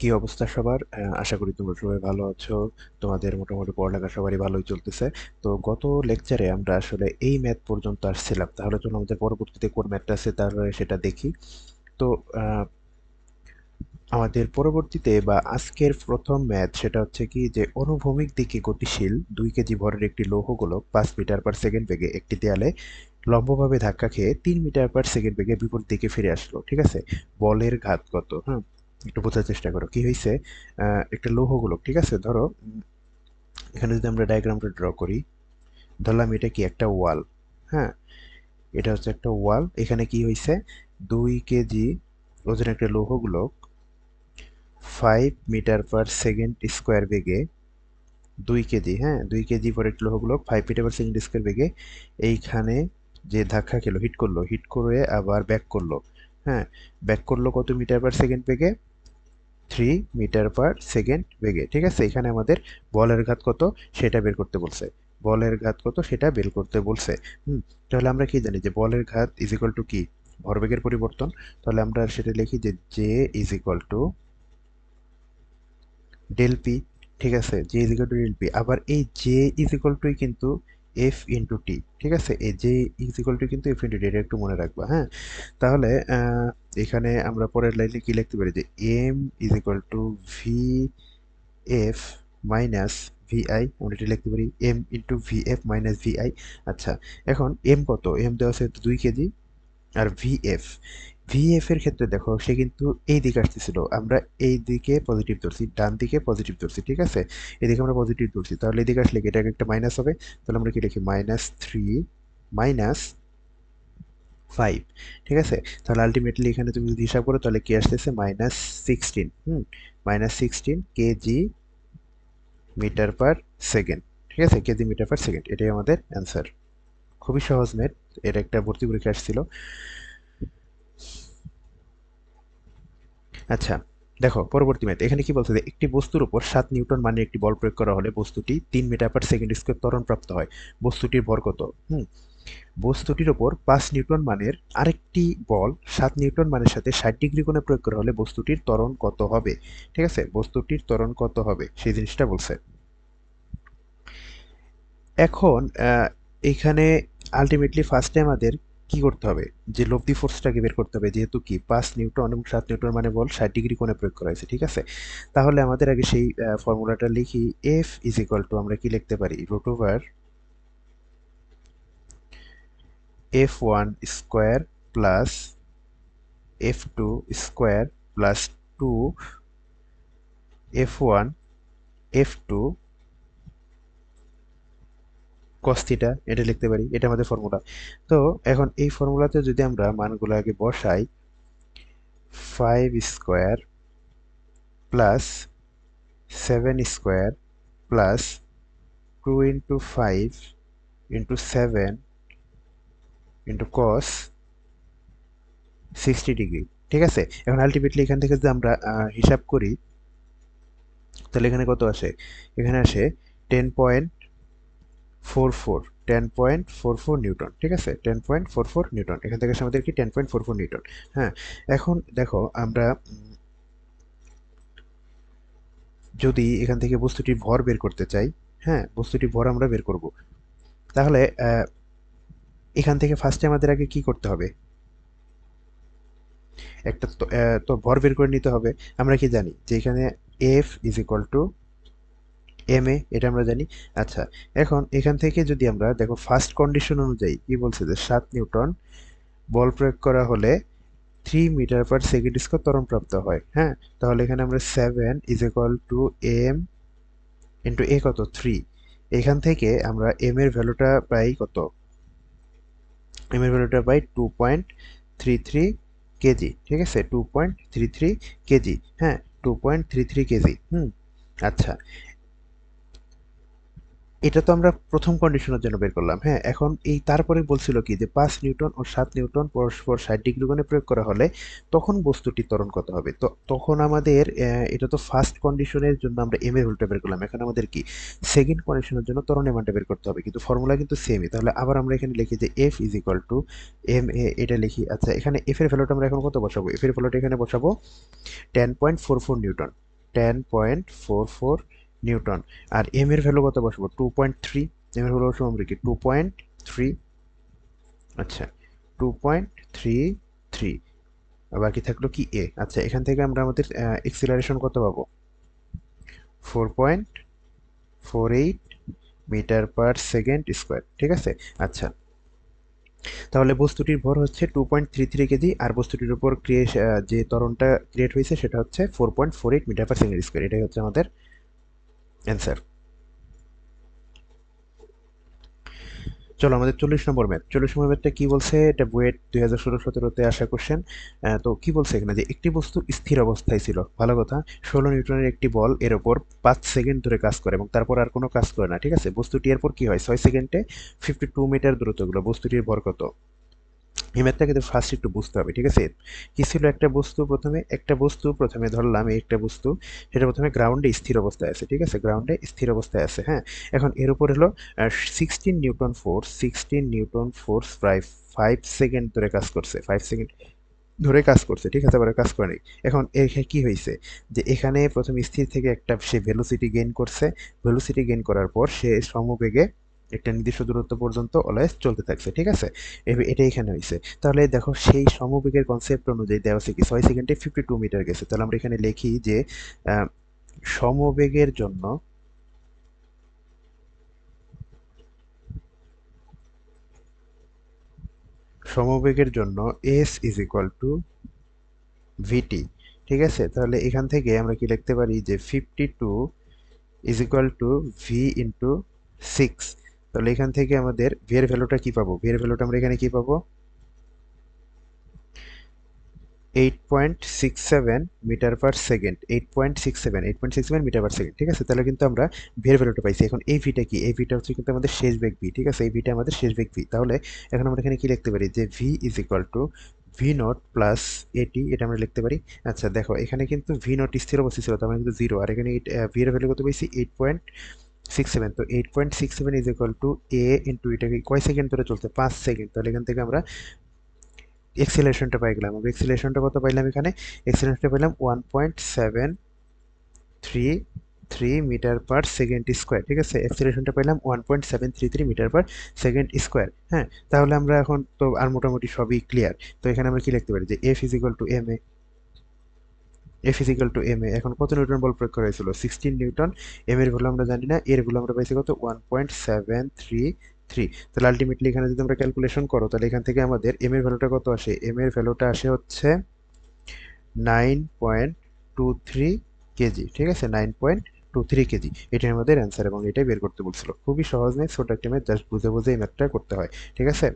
কি অবস্থা সবার? আশা করি তোমরা সবাই ভালো আছো। তোমাদের মোটামুটি পড়ালেখা সবারই ভালোই চলতেছে। তো গত লেকচারে আমরা আসলে এই ম্যাথ পর্যন্ত আসছিলাম। তাহলে চলো আমাদের পরবর্তীতে কোন ম্যাথটা আছে তাহলে সেটা দেখি। তো আমাদের পরবর্তীতে বা আজকের প্রথম ম্যাথ সেটা হচ্ছে কি যে অনুভূমিক দিকে গতিশীল দুই কেজি ভরের একটি লৌহগোলক পাঁচ মিটার পার সেকেন্ড বেগে একটি দেয়ালে লম্বভাবে ধাক্কা খেয়ে তিন মিটার পার সেকেন্ড বেগে বিপরীত দিকে ফিরে আসলো। ঠিক আছে? বলের ঘাত কত? হ্যাঁ একটু বোঝার চেষ্টা করো। কি হয়েছে একটা লৌহগোলক, ঠিক আছে? ধরো, এখানে যদি আমরা ডায়াগ্রামটা ড্র করি, ধরলাম এটা কি একটা ওয়াল হ্যাঁ? এটা হচ্ছে একটা ওয়াল এখানে কি হয়েছে দুই কেজি ওজন একটা লৌহগোলক five metre per second square বেগে দুই কেজি হ্যাঁ? দুই কেজি পরে একটা লৌহগোলক five metre per second square বেগে এইখানে যে ধাক্কা খেলো হিট করল হিট করে আবার ব্যাক করল হ্যাঁ? ব্যাক করল কত মিটার পার সেকেন্ড বেগে? থ্রি মিটার পার সেকেন্ড বেগে, ঠিক আছে? এখানে আমাদের বলের ঘাত কত? সেটা বের করতে বলছে। বলের ঘাত কত? সেটা বের করতে বলছে। হুম, তাহলে আমরা কি জানি যে বলের ঘাত ইজ ইকুয়াল টু কি? ভরবেগের পরিবর্তন। তাহলে আমরা সেটা লিখি যে J is equal to del P ঠিক আছে? J is equal to del P আবার এই জে ইজ ইকুয়াল টুই কিন্তু এফ ইন্টু টি ঠিক আছে? এই যে ইজ টু কিন্তু এফ ইন্টু টি এটা একটু মনে রাখবা হ্যাঁ? তাহলে এখানে আমরা পরের লাইনে কি লিখতে পারি? যে M is equal to V F minus V I আমরা এটা লিখতে পারি M into V F minus V I আচ্ছা এখন এম কত? এম দেওয়া আছে দুই কেজি, আর ভিএফ ভিএফ এর ক্ষেত্রে দেখো, সে কিন্তু এই দিকে আসতেছিল। আমরা এই দিকে পজিটিভ ধরছি, ডান দিকে পজিটিভ ধরছি, ঠিক আছে? এদিকে আমরা পজিটিভ ধরছি। তাহলে এদিকে আসলে এটা একটা মাইনাস হবে। তাহলে আমরা কি লিখি? মাইনাস থ্রি মাইনাস ফাইভ ঠিক আছে? তাহলে আলটিমেটলি এখানে তুমি যদি হিসাব করো, তাহলে কি আসতেছে? Minus sixteen hmm? Minus sixteen KG metre per second ঠিক আছে? কেজি মিটার পার সেকেন্ড এটাই আমাদের অ্যান্সার খুবই সহজ ম্যাথ এটা একটা ভর্তি পরীক্ষা আসছিল। আচ্ছা দেখো, পরবর্তী ম্যাথ। এখানে কি বলছে যে, একটি বস্তুর উপর সাত নিউটন মানের একটি বল প্রয়োগ করা হলে বস্তুটি তিন মিটার পার সেকেন্ড স্কোয়ার ত্বরণ প্রাপ্ত হয়। বস্তুটির ভর কত? হুম, বস্তুটির ওপর পাঁচ নিউটন মানের আরেকটি বল সাত নিউটন মানের সাথে ষাট ডিগ্রি কোণে প্রয়োগ করা হলে বস্তুটির ত্বরণ কত হবে? ঠিক আছে? বস্তুটির ত্বরণ কত হবে? সেই জিনিসটা বলছে। এখন এখানে আলটিমেটলি ফার্স্টে আমাদের কি করতে হবে? যে লব্ধি ফোর্সটাকে বের করতে হবে, যেহেতু কি? পাঁচ নিউটন এবং সাত নিউটন মানে বল, ষাট ডিগ্রি কোণে প্রয়োগ করা হয়েছে, ঠিক আছে? তাহলে আমাদের আগে সেই ফর্মুলাটা লিখি। এফ ইজ ইকুয়াল টু আমরা কি লিখতে পারি? Root over F one square plus F two square plus two F one F two cos এটা লিখতে পারি, এটা আমাদের ফর্মুলা তো এখন এই ফর্মুলাতে যদি আমরা মানগুলো আগে বসাই five square plus seven square plus two into five into seven into cos sixty degree ঠিক আছে? এখন আলটিমেটলি এখান থেকে যদি আমরা হিসাব করি, তাহলে এখানে কত আসে? এখানে আসে ten point four four ten point four four newton, ঠিক আছে? Ten point four four newton, এখান থেকে আমাদের কি ten point four four newton? হ্যাঁ এখন দেখো আমরা যদি এখান থেকে বস্তুটির ভর বের করতে চাই হ্যাঁ বস্তুটির ভর আমরা বের করব। তাহলে এখান থেকে ফার্স্টে আমাদের আগে কি করতে হবে? একটা তো ভর বের করে নিতে হবে। আমরা কি জানি যে এখানে F is equal to M A এটা আমরা জানি। আচ্ছা এখন এখান থেকে যদি আমরা, দেখো ফার্স্ট কন্ডিশন অনুযায়ী কি বলছে যে সাত নিউটন বল প্রয়োগ করা হলে three metre per second square ত্বরণ প্রাপ্ত হয় হ্যাঁ? তাহলে এখানে আমরা seven is equal to M into A কত? থ্রি এখান থেকে আমরা এম এর ভ্যালুটা পাই কত? এম এর ভ্যালুটা পাই two point three three KG, ঠিক আছে? Two point three three KG হ্যাঁ? Two point three three KG, hmm? আচ্ছা এটা তো আমরা প্রথম কন্ডিশনের জন্য বের করলাম হ্যাঁ? এখন এই তারপরে বলছিল কি যে পাঁচ নিউটন ও সাত নিউটন পরস্পর ষাট ডিগ্রি কোণে প্রয়োগ করা হলে তখন বস্তুটি ত্বরণ কত হবে? তো তখন আমাদের এটা তো ফার্স্ট কন্ডিশনের জন্য আমরা এম এর ভ্যালুটা বের করলাম। এখন আমাদের কি? সেকেন্ড কন্ডিশনের জন্য ত্বরণের মানটা বের করতে হবে। কিন্তু ফর্মুলা কিন্তু সেমই তাহলে আবার আমরা এখানে লিখি যে F is equal to M A এটা লিখি। আচ্ছা এখানে এফ এর ভ্যালুটা আমরা এখন কত বসাবো? এফ এর ভ্যালুটা এখানে বসাবো ten point four four newton. Ten point four four newton. আর এম এর ভ্যালু কত বসবো? টু পয়েন্ট থ্রি এম এর ভ্যালু বসবো আমরা কি? টু পয়েন্ট থ্রি আচ্ছা টু পয়েন্ট থ্রি থ্রি বাকি থাকল কি? এ আচ্ছা এখান থেকে আমরা আমাদের এক্সিলারেশন কত পাবো? Four point four eight metre per second square ঠিক আছে? আচ্ছা। তাহলে বস্তুটির ভর হচ্ছে two point three three KG আর বস্তুটির উপর ক্রিয়েশ যে তরণটা ক্রিয়েট হয়েছে সেটা হচ্ছে four point four eight metre per second square এটাই হচ্ছে আমাদের অ্যান্সার চলো, আমাদের চল্লিশ নম্বর ম্যাথ চল্লিশ নম্বর ম্যাথটা কি বলছে? এটা বুয়েট দুই হাজার ষোলো সতেরোতে আসা কোশ্চেন তো কি বলছে এখানে? যে একটি বস্তু স্থির অবস্থায় ছিল। ভালো কথা। ষোলো নিউটনের একটি বল এর ওপর পাঁচ সেকেন্ড ধরে কাজ করে এবং তারপর আর কোনো কাজ করে না, ঠিক আছে? বস্তুটি এরপর কি হয়? ছয় সেকেন্ডে ফিফটি টু মিটার দূরত্বগুলো বস্তুটির ভর কত? এই তো ফার্স্ট একটু বুঝতে হবে, ঠিক আছে? কি ছিল একটা বস্তু প্রথমে? একটা বস্তু প্রথমে ধরলাম এই একটা বস্তু, সেটা প্রথমে গ্রাউন্ডে স্থির অবস্থায় আছে, ঠিক আছে? গ্রাউন্ডে স্থির অবস্থায় আছে হ্যাঁ? এখন এর উপর হলো sixteen newton force sixteen newton force প্রায় ফাইভ সেকেন্ড ধরে কাজ করছে ফাইভ সেকেন্ড ধরে কাজ করছে, ঠিক আছে? আবার কাজ করে এখন এখানে কি হয়েছে? যে এখানে প্রথম স্থির থেকে একটা সে ভেলোসিটি গেইন করছে ভেলোসিটি গেইন করার পর সে সমবেগে একটা নির্দিষ্ট দূরত্ব পর্যন্ত অলওয়েজ চলতে থাকছে, ঠিক আছে? এটা এখানে হয়েছে তাহলে দেখো সেই সমবেগের কনসেপ্ট অনুযায়ী দেওয়া আছে কি, ছয় সেকেন্ডে ফিফটি টু মিটার গেছে। তাহলে আমরা এখানে লিখি যে সমবেগের জন্য সমবেগের জন্য S is equal to VT ঠিক আছে? তাহলে এখান থেকে আমরা কি লিখতে পারি যে fifty two is equal to V into six তাহলে এখান থেকে আমাদের ভি এর ভ্যালুটা কি পাবো? ভি এর ভ্যালুটা আমরা এখানে কি পাবো? Eight point six seven metre per second eight point seven eight point six metre per second ঠিক আছে? তাহলে কিন্তু আমরা ভি এর ভ্যালুটা পাইছি। এখন এই ভিটা কি? এই ভিটা হচ্ছে কিন্তু আমাদের শেষ বেগ ভি ঠিক আছে? এই ভিটা আমাদের শেষ বেগ ভি তাহলে এখন আমরা এখানে কি লিখতে পারি? যে V is equal to V not plus এটি এটা আমরা লিখতে পারি। আচ্ছা দেখো, এখানে কিন্তু ভি নট স্থির অবস্থা ছিল, তার মানে কিন্তু জিরো আর এখানে ভি এর ভ্যালু কত পাইছি? এইট পয়েন্ট সিক্স সেভেন তো eight point six seven is equal to A into এটাকে কয় সেকেন্ড ধরে চলছে? পাঁচ সেকেন্ড তাহলে এখান থেকে আমরা এক্সিলেশনটা পাই গেলাম এক্সিলেশনটা কত পাইলাম এখানে? এক্সিলেশনটা পাইলাম one point seven three three metre per second square ঠিক আছে? এক্সিলেশনটা পাইলাম one point seven three three metre per second square হ্যাঁ? তাহলে আমরা এখন তো আর মোটামুটি সবই ক্লিয়ার তো এখানে আমরা কি লিখতে পারি? যে F is equal to M A F is equal to M A এখন কত নিউটন বল প্রয়োগ করা হয়েছিল? Sixteen newton. এম এর ভ্যালু আমরা জানি না। এর ভ্যালু আমরা পাইছি কত? One point seven three three তাহলে আলটিমেটলি এখানে যদি আমরা ক্যালকুলেশন করো, তাহলে এখান থেকে আমাদের এম এর ভ্যালুটা কত আসে? এম এর ভ্যালুটা আসে হচ্ছে nine point two three KG. ঠিক আছে? Nine point two three KG. এটাই আমাদের অ্যান্সার এবং এটাই বের করতে বলছিল। খুবই সহজ নেই ছোট একটা ম্যাথ জাস্ট বুঝে বুঝে এই ম্যাথটা করতে হয়। ঠিক আছে?